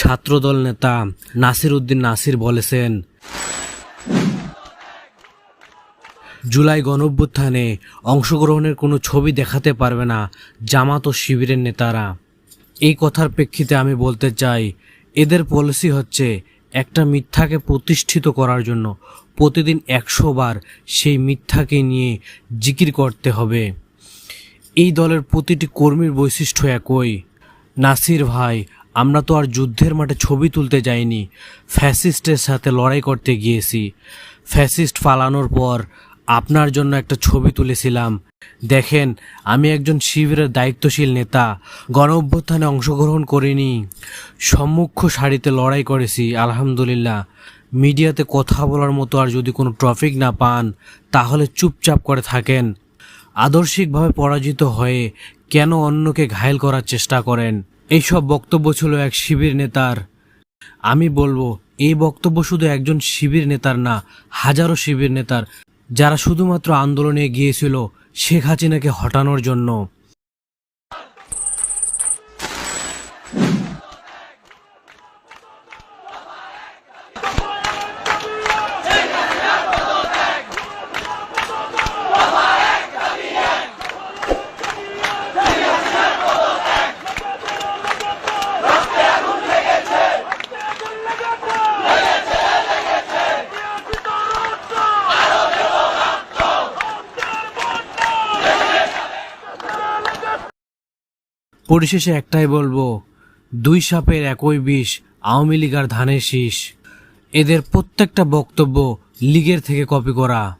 ছাত্রদল নেতা নাসির উদ্দিন নাসির বলেছেন, জুলাই গণঅভ্যুত্থানে অংশগ্রহণের কোনো ছবি দেখাতে পারবে না জামাত ও শিবিরের নেতারা। এই কথার প্রেক্ষিতে আমি বলতে চাই, এদের পলিসি হচ্ছে একটা মিথ্যাকে প্রতিষ্ঠিত করার জন্য প্রতিদিন একশো বার সেই মিথ্যাকে নিয়ে জিকির করতে হবে। এই দলের প্রতিটি কর্মীর বৈশিষ্ট্য একই। নাসির ভাই আমরা তো আর যুদ্ধের মাঠে ছবি তুলতে যাইনি। ফ্যাসিস্টের সাথে লড়াই করতে গিয়েছি। ফ্যাসিস্ট পালানোর পর আপনার জন্য একটা ছবি তুলেছিলাম। দেখেন, আমি একজন শিবিরের দায়িত্বশীল নেতা। গণ অভ্যুত্থানে অংশগ্রহণ করিনি। সম্মুখ সারিতে লড়াই করেছি, আলহামদুলিল্লাহ। মিডিয়াতে কথা বলার মতো আর যদি কোনো ট্রফিক না পান, তাহলে চুপচাপ করে থাকেন। আদর্শিকভাবে পরাজিত হয়ে কেন অন্যকে ঘায়েল করার চেষ্টা করেন? এইসব বক্তব্য ছিল এক শিবির নেতার। আমি বলব, এই বক্তব্য শুধু একজন শিবির নেতার না, হাজারো শিবির নেতার, যারা শুধুমাত্র আন্দোলনে গিয়েছিল শেখ হাসিনাকে হটানোর জন্য। পরিশেষে একটাই বলব, দুই সাপের একই বিষ, আওয়ামী লীগ আর ধানের শীষ। এদের প্রত্যেকটা বক্তব্য লীগের থেকে কপি করা।